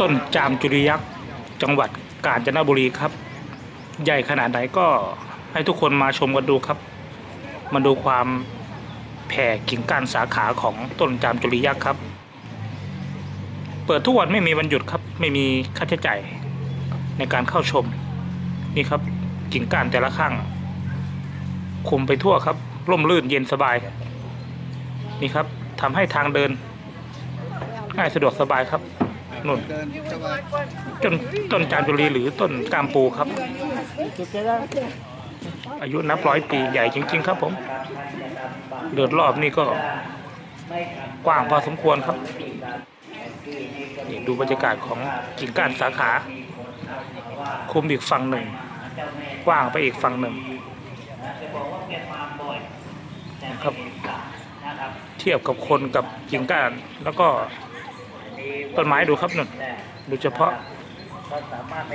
ต้นจามจุริยักษ์จังหวัดกาญจนบุรีครับ ใหญ่ขนาดไหนก็ให้ทุกคนมาชมกันดูครับ มาดูความแผ่กิ่งก้านสาขาของต้นจามจุริยักษ์ครับ เปิดทุกวันไม่มีวันหยุดครับ ไม่มีค่าใช้จ่ายในการเข้าชมนี่ครับกิ่งก้านแต่ละข้าง คุมไปทั่วครับ ร่มรื่นเย็นสบาย นี่ครับทำให้ทางเดินง่ายสะดวกสบายครับ นุ่นเดินต้นต้นจามจุรีหรือต้นกามปูครับ อายุนับร้อยปีใหญ่จริง ๆ ครับผม เดินรอบนี่ก็กว้างพอสมควรครับนี่ดูบรรยากาศของกิ่งก้านสาขา คุมอีกฝั่งหนึ่ง กว้างไปอีกฝั่งหนึ่งนะครับ เทียบกับคนกับกิ่งก้านแล้วก็ ต้นไม้ดูครับนึ่งโดยเฉพาะ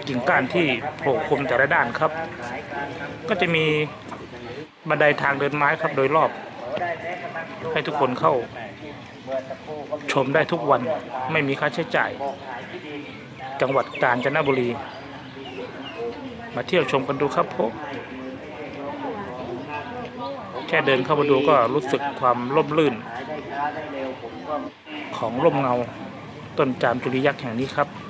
กิ่งก้านที่โผล่คมแต่ละด้านครับ ก็จะมีบันไดทางเดินไม้ครับโดยรอบ ให้ทุกคนเข้า ชมได้ทุกวันไม่มีค่าใช้จ่าย จังหวัดกาญจนบุรี มาเที่ยวชมกันดูครับผมแค่เดินเข้ามาดูก็รู้สึกความร่มรื่น ของร่มเงา ต้นจามจุริยักษ์แห่งนี้ครับ